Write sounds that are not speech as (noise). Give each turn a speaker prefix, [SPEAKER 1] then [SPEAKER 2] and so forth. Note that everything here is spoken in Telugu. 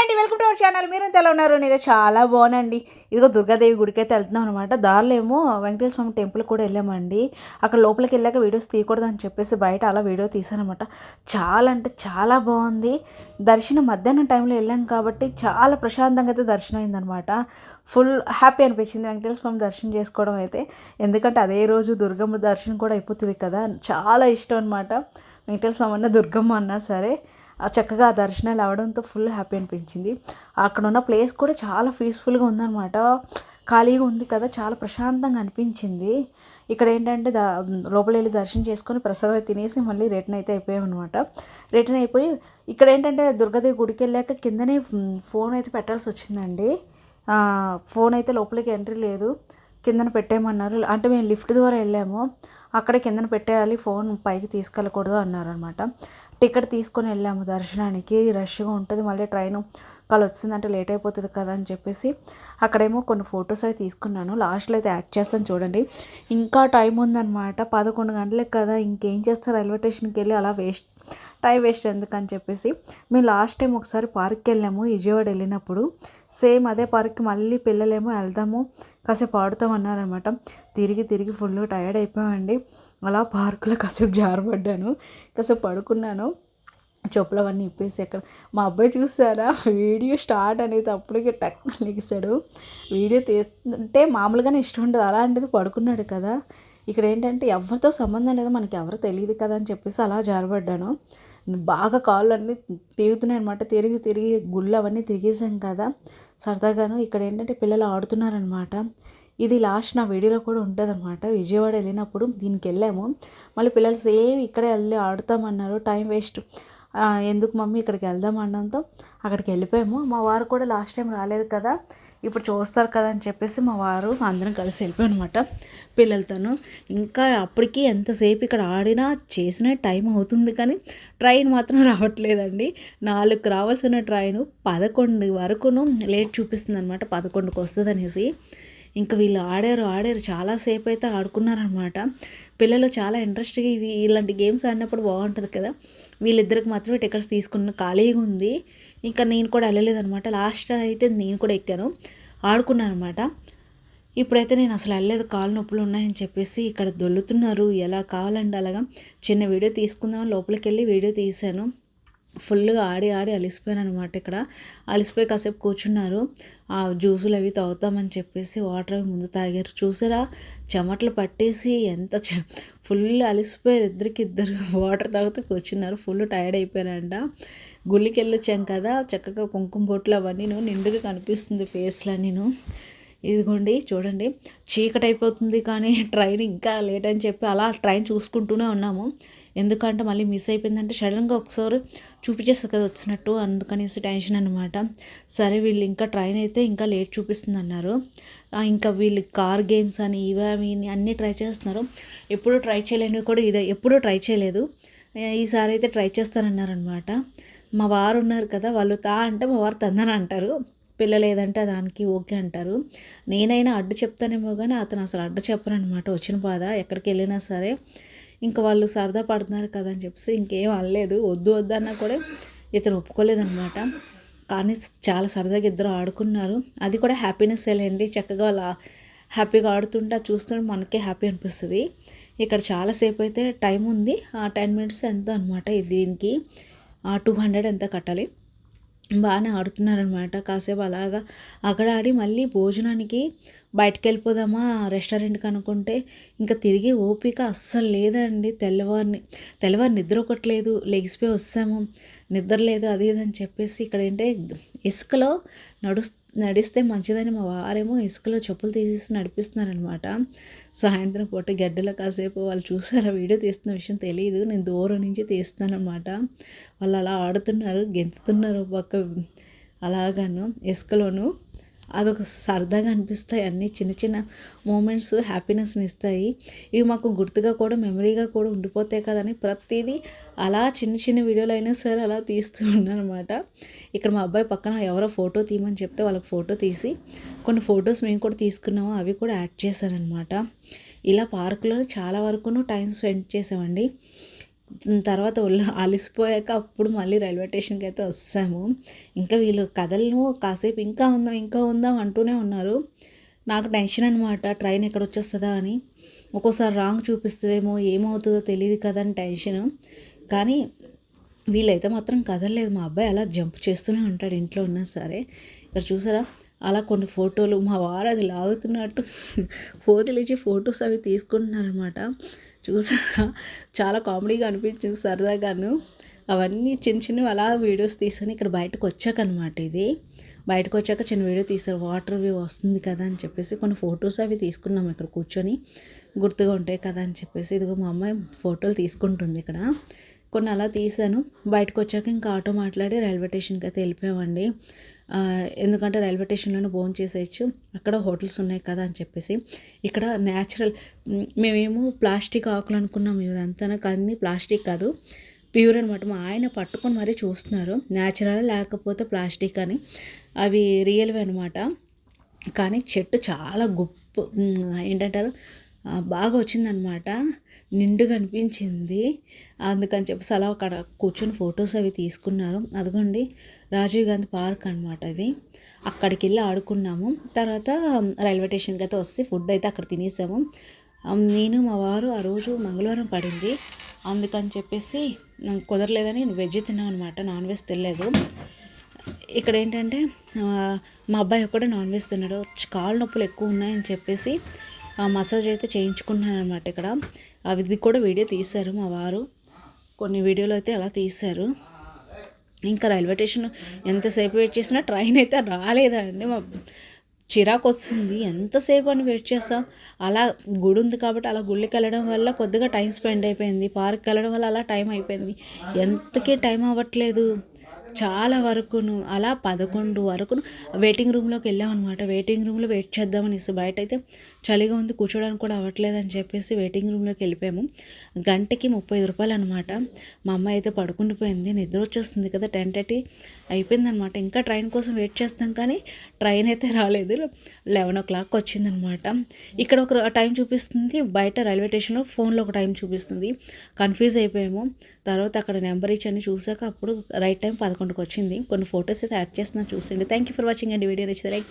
[SPEAKER 1] అండి వెల్కమ్ టు అవర్ ఛానల్. మీరు ఎలా ఉన్నారు? నేను చాలా బాగునండి ఇదిగో దుర్గాదేవి గుడికి అయితే వెళ్తున్నాం అనమాట దారిలో ఏమో వెంకటేశ్వర స్వామి టెంపుల్ కూడా వెళ్ళామండి. అక్కడ లోపలికి వెళ్ళాక వీడియోస్ తీయకూడదు అని చెప్పేసి బయట అలా వీడియో తీసానమాట చాలా అంటే చాలా బాగుంది. దర్శనం మధ్యాహ్నం టైంలో వెళ్ళాం కాబట్టి చాలా ప్రశాంతంగా అయితే దర్శనం అయిందనమాట ఫుల్ హ్యాపీ అనిపించింది వెంకటేశ్వర స్వామి దర్శనం చేసుకోవడం అయితే. ఎందుకంటే అదే రోజు దుర్గమ్మ దర్శనం కూడా అయిపోతుంది కదా. చాలా ఇష్టం అనమాట వెంకటేశ్వర స్వామి అన్న దుర్గమ్మ అన్నా సరే. చక్కగా ఆ దర్శనాలు అవడంతో ఫుల్ హ్యాపీ అనిపించింది. అక్కడ ఉన్న ప్లేస్ కూడా చాలా పీస్ఫుల్గా ఉందన్నమాట. ఖాళీగా ఉంది కదా చాలా ప్రశాంతంగా అనిపించింది. ఇక్కడ ఏంటంటే దా లోపల వెళ్ళి దర్శనం చేసుకొని ప్రసాదం తినేసి మళ్ళీ రిటర్న్ అయితే అయిపోయామన్నమాట. రిటర్న్ అయిపోయి ఇక్కడ ఏంటంటే దుర్గాదేవి గుడికి వెళ్ళాక కిందనే ఫోన్ అయితే పెట్టాల్సి వచ్చిందండి. ఫోన్ అయితే లోపలికి ఎంట్రీ లేదు. కిందన పెట్టేయమన్నారు. అంటే మేము లిఫ్ట్ ద్వారా వెళ్ళాము. అక్కడ కిందన పెట్టేయాలి ఫోన్ పైకి తీసుకెళ్ళకూడదు అన్నారనమాట టికెట్ తీసుకొని వెళ్ళాము. దర్శనానికి రష్గా ఉంటుంది. మళ్ళీ ట్రైన్ కాలు వచ్చిందంటే లేట్ అయిపోతుంది కదా అని చెప్పేసి అక్కడేమో కొన్ని ఫొటోస్ అవి తీసుకున్నాను. లాస్ట్లో అయితే యాడ్ చేస్తాను చూడండి. ఇంకా టైం ఉందన్నమాట. పదకొండు గంటలకు కదా. ఇంకేం చేస్తారు? రైల్వే స్టేషన్కి వెళ్ళి అలా వేస్ట్ టైం వేస్ట్ ఎందుకని చెప్పేసి మేము లాస్ట్ టైం ఒకసారి పార్క్కి వెళ్ళాము విజయవాడ వెళ్ళినప్పుడు. సేమ్ అదే పార్క్కి మళ్ళీ పిల్లలేమో వెళ్దాము కాసేపు ఆడుతాం అన్నారనమాట తిరిగి తిరిగి ఫుల్ టైర్డ్ అయిపోయామండి. అలా పార్కులో కాసేపు జారబడ్డాను కాసేపు పడుకున్నాను. చెప్పులు అవన్నీ ఇప్పేసి ఎక్కడ మా అబ్బాయి చూసారా? వీడియో స్టార్ట్ అనేది అప్పటికే టక్ లెగిసాడు వీడియో తీస్తుంటే మామూలుగానే ఇష్టం ఉంటుంది అలాంటిది పడుకున్నాడు కదా. ఇక్కడ ఏంటంటే ఎవరితో సంబంధం అనేది మనకి ఎవరు తెలియదు కదా అని చెప్పేసి అలా జారబడ్డాను. బాగా కాళ్ళు అన్నీ తిరుగుతున్నాయి అనమాట తిరిగి తిరిగి గుళ్ళు అవన్నీ తిరిగేసాం కదా. సరదాగాను ఇక్కడ ఏంటంటే పిల్లలు ఆడుతున్నారనమాట ఇది లాస్ట్ నా వీడియోలో కూడా ఉంటుంది అనమాట విజయవాడ వెళ్ళినప్పుడు దీనికి వెళ్ళాము. మళ్ళీ పిల్లలు సేమ్ ఇక్కడే వెళ్ళి ఆడుతామన్నారు. Time waste. ఎందుకు మమ్మీ ఇక్కడికి వెళ్దాం అనడంతో అక్కడికి వెళ్ళిపోయాము. మా వారు కూడా లాస్ట్ టైం రాలేదు కదా. ఇప్పుడు చూస్తారు కదా అని చెప్పేసి మా వారు అందరం కలిసి వెళ్ళిపోయాం అనమాట పిల్లలతోనూ. ఇంకా అప్పటికి ఎంతసేపు ఇక్కడ ఆడినా చేసిన టైం అవుతుంది కానీ ట్రైన్ మాత్రం (laughs) రావట్లేదండి. నాలుగుకి రావాల్సిన ట్రైన్ పదకొండు వరకును లేట్ చూపిస్తుంది అనమాట పదకొండుకి వస్తుంది అనేసి. ఇంకా వీళ్ళు ఆడారు ఆడారు. చాలాసేపు అయితే ఆడుకున్నారనమాట పిల్లలు చాలా ఇంట్రెస్ట్గా ఇవి ఇలాంటి గేమ్స్ ఆడినప్పుడు బాగుంటుంది కదా. వీళ్ళిద్దరికి మాత్రమే టికెట్స్ తీసుకున్న ఖాళీగా ఉంది. ఇంకా నేను కూడా వెళ్ళలేదనమాట లాస్ట్ అయితే నేను కూడా ఎక్కాను. ఆడుకున్నాను అనమాట ఇప్పుడైతే నేను అసలు వెళ్ళలేదు. కాలు నొప్పులు ఉన్నాయని చెప్పేసి ఇక్కడ దొల్లుతున్నారు. ఎలా కావాలంటే అలాగా చిన్న వీడియో తీసుకుందామని లోపలికి వెళ్ళి వీడియో తీశాను. ఫుల్గా ఆడి ఆడి అలిసిపోయాను అనమాట ఇక్కడ. అలిసిపోయి కాసేపు కూర్చున్నారు. ఆ జ్యూసులు అవి తాగుతామని చెప్పేసి వాటర్ అవి ముందు తాగారు. చూసారా? చెమటలు పట్టేసి ఎంత చె ఫుల్ అలిసిపోయారు ఇద్దరికి ఇద్దరు (laughs) వాటర్ తాగుతూ కూర్చున్నారు. ఫుల్ టైర్డ్ అయిపోయారంట. గుళ్ళకి వెళ్ళొచ్చాం కదా చక్కగా కుంకుమ బొట్లు అవన్నీ నిండుగా కనిపిస్తుంది ఫేస్లో నేను ఇదిగోండి చూడండి చీకటి అయిపోతుంది కానీ ట్రైన్ ఇంకా లేట్ అని చెప్పి అలా ట్రైన్ చూసుకుంటూనే ఉన్నాము. ఎందుకంటే మళ్ళీ మిస్ అయిపోయిందంటే సడన్గా ఒకసారి చూపించేస్తుంది కదా వచ్చినట్టు అందుకనేసి టెన్షన్ అనమాట సరే వీళ్ళు ఇంకా ట్రైన్ అయితే ఇంకా లేట్ చూపిస్తుంది అన్నారు ఇంకా వీళ్ళు కార్ గేమ్స్ అని ఇవి అన్నీ ట్రై చేస్తున్నారు. ఎప్పుడూ ట్రై చేయలేనివి కూడా ఇదే ఎప్పుడూ ట్రై చేయలేదు. ఈసారి అయితే ట్రై చేస్తానన్నారనమాట మా వారు ఉన్నారు కదా వాళ్ళు తా అంటే మా వారు తందని అంటారు. పిల్లలు ఏదంటే దానికి ఓకే అంటారు. నేనైనా అడ్డు చెప్తానేమో కానీ అతను అసలు అడ్డు చెప్పను అనమాట వచ్చిన బాధ ఎక్కడికి వెళ్ళినా సరే ఇంకా వాళ్ళు సరదా పడుతున్నారు కదా అని చెప్పేసి ఇంకేం అనలేదు. వద్దు వద్దు అన్నా కూడా ఇతను ఒప్పుకోలేదనమాట. కానీ చాలా సరదాగా ఇద్దరు ఆడుకున్నారు. అది కూడా హ్యాపీనెస్ లేండి. చక్కగా అలా హ్యాపీగా ఆడుతుంటే అది చూస్తుంటే మనకే హ్యాపీ అనిపిస్తుంది. ఇక్కడ చాలాసేపు అయితే టైం ఉంది. ఆ టెన్ మినిట్స్ ఎంతో అనమాట దీనికి. టూ హండ్రెడ్ ఎంత కట్టాలి? బాగానే ఆడుతున్నారనమాట కాసేపు అలాగా అక్కడ ఆడి మళ్ళీ భోజనానికి బయటకు వెళ్ళిపోదామా రెస్టారెంట్కి అనుకుంటే ఇంకా తిరిగి ఓపిక అస్సలు లేదండి. తెల్లవారిని తెల్లవారు నిద్ర ఒకట్లేదు లెగిసిపోయి వస్తాము. నిద్ర లేదు అది ఇది అని చెప్పేసి ఇక్కడ ఏంటంటే ఇసుకలో నడుస్తూ నడిస్తే మంచిదని మా వారేమో ఇసుకలో చెప్పులు తీసేసి నడిపిస్తున్నారనమాట సాయంత్రం పూట గడ్డలో కాసేపు వాళ్ళు చూసారా వీడియో తీస్తున్న విషయం తెలియదు నేను దూరం నుంచి తీస్తున్నానమాట వాళ్ళు అలా ఆడుతున్నారు గెంతుతున్నారు ఒక పక్క. అలాగాను ఇసుకలోను అదొక సరదాగా అనిపిస్తాయి అన్నీ చిన్న చిన్న మూమెంట్స్ హ్యాపీనెస్ని ఇస్తాయి. ఇవి మాకు గుర్తుగా కూడా మెమరీగా కూడా ఉండిపోతాయి కదని ప్రతిదీ అలా చిన్న చిన్న వీడియోలు అయినా సరే అలా తీస్తూ ఉన్నాను అనమాట ఇక్కడ మా అబ్బాయి పక్కన ఎవరో ఫోటో తీయమని చెప్తే వాళ్ళకి ఫోటో తీసి కొన్ని ఫొటోస్ మేము కూడా తీసుకున్నాము అవి కూడా యాడ్ చేశారనమాట ఇలా పార్కులో చాలా వరకును టైం స్పెండ్ చేసామండి తర్వాత ఒళ్ళు అలసిపోయాక అప్పుడు మళ్ళీ రైల్వే స్టేషన్కి అయితే వస్తాము. ఇంకా వీళ్ళు కథలను కాసేపు ఇంకా ఉందాం ఇంకా ఉందాం అంటూనే ఉన్నారు. నాకు టెన్షన్ అనమాట ట్రైన్ ఎక్కడ వచ్చేస్తుందా అని. ఒక్కోసారి రాంగ్ చూపిస్తుందేమో ఏమవుతుందో తెలియదు కదా అని టెన్షన్. కానీ వీళ్ళైతే మాత్రం కదలలేదు మా అబ్బాయి అలా జంప్ చేస్తూనే ఉంటాడు ఇంట్లో ఉన్నా సరే. ఇక్కడ చూసారా? అలా కొన్ని ఫోటోలు మా వారు అది లాగుతున్నట్టు ఫోటోలు ఇచ్చి ఫొటోస్ అవి తీసుకుంటున్నారనమాట చూసారా? చాలా కామెడీగా అనిపించింది సరదాగాను అవన్నీ చిన్న చిన్నవి అలా వీడియోస్ తీసాను. ఇక్కడ బయటకు వచ్చాక అనమాట ఇది. బయటకు వచ్చాక చిన్న వీడియో తీసారు. వాటర్ వ్యూ వస్తుంది కదా అని చెప్పేసి కొన్ని ఫొటోస్ అవి తీసుకున్నాం ఇక్కడ కూర్చొని. గుర్తుగా ఉంటాయి కదా అని చెప్పేసి. ఇదిగో మా అమ్మాయి ఫోటోలు తీసుకుంటుంది ఇక్కడ. కొన్ని అలా తీసాను. బయటకు వచ్చాక ఇంకా ఆటో మాట్లాడి రైల్వే స్టేషన్కి అయితే వెళ్ళిపోయామండి. ఎందుకంటే రైల్వే స్టేషన్లోనే భోజనం చేసేయచ్చు. అక్కడ హోటల్స్ ఉన్నాయి కదా అని చెప్పేసి. ఇక్కడ న్యాచురల్ మేమేమో ప్లాస్టిక్ ఆకులు అనుకున్నాం ఇదంతా. కానీ ప్లాస్టిక్ కాదు. ప్యూర్ అనమాట మా ఆయన పట్టుకొని మరీ చూస్తున్నారు. న్యాచురల్ లేకపోతే ప్లాస్టిక్ అని. అవి రియల్వి అనమాట కానీ చెట్టు చాలా గొప్ప. ఏంటంటారు? బాగా వచ్చిందనమాట. నిండుగా అనిపించింది. అందుకని చెప్పేసి అలా అక్కడ కూర్చొని ఫొటోస్ అవి తీసుకున్నారు. అదిగోండి రాజీవ్ గాంధీ పార్క్ అనమాట అది అక్కడికి వెళ్ళి ఆడుకున్నాము. తర్వాత రైల్వే స్టేషన్కి అయితే వస్తే ఫుడ్ అయితే అక్కడ తినేసాము. నేను మా వారు ఆ రోజు మంగళవారం పడింది. అందుకని చెప్పేసి కుదరలేదని వెజ్ తిన్నాం అనమాట నాన్ వెజ్ తినలేదు. ఇక్కడ ఏంటంటే మా అబ్బాయి ఒక్కడే నాన్ వెజ్ తిన్నాడు. కాళ్ళ నొప్పులు ఎక్కువ ఉన్నాయని చెప్పేసి మసాజ్ అయితే చేయించుకున్నాను అనమాట ఇక్కడ అవి కూడా వీడియో తీశారు మా వారు. కొన్ని వీడియోలు అయితే అలా తీశారు. ఇంకా రైల్వే స్టేషన్ ఎంతసేపు వెయిట్ చేసినా ట్రైన్ అయితే రాలేదండి. మా చిరాకు వస్తుంది. ఎంతసేపు అని వెయిట్ చేస్తాం? అలా గుడి ఉంది కాబట్టి అలా గుళ్ళకి వెళ్ళడం వల్ల కొద్దిగా టైం స్పెండ్ అయిపోయింది. పార్క్ వెళ్ళడం వల్ల అలా టైం అయిపోయింది. ఎంతకీ టైం అవ్వట్లేదు. చాలా వరకును అలా పదకొండు వరకును వెయిటింగ్ రూమ్లోకి వెళ్ళామన్నమాట. వెయిటింగ్ రూమ్లో వెయిట్ చేద్దామనేసి బయట అయితే చలిగా ఉంది కూర్చోడానికి కూడా అవ్వట్లేదని చెప్పేసి వెయిటింగ్ రూమ్లోకి వెళ్ళిపోయాము. గంటకి ముప్పై రూపాయలు అనమాట మా అమ్మాయి అయితే పడుకుండిపోయింది నిద్ర వచ్చేస్తుంది కదా టెన్ థర్టీ అయిపోయిందనమాట ఇంకా ట్రైన్ కోసం వెయిట్ చేస్తాం కానీ ట్రైన్ అయితే రాలేదు. లెవెన్ ఓ క్లాక్ వచ్చిందనమాట ఇక్కడ ఒక టైం చూపిస్తుంది బయట రైల్వే స్టేషన్లో ఫోన్లో ఒక టైం చూపిస్తుంది. కన్ఫ్యూజ్ అయిపోయాము. తర్వాత అక్కడ నెంబర్ ఇచ్చి అని చూసాక అప్పుడు రైట్ టైం పదకొండు పదకొండుకి వచ్చింది కొన్ని ఫొటోస్ అయితే యాడ్ చేస్తున్నాను చూసిండి థ్యాంక్ యూ ఫర్ వాచింగ్ అండి. వీడియో నచ్చితే లైక్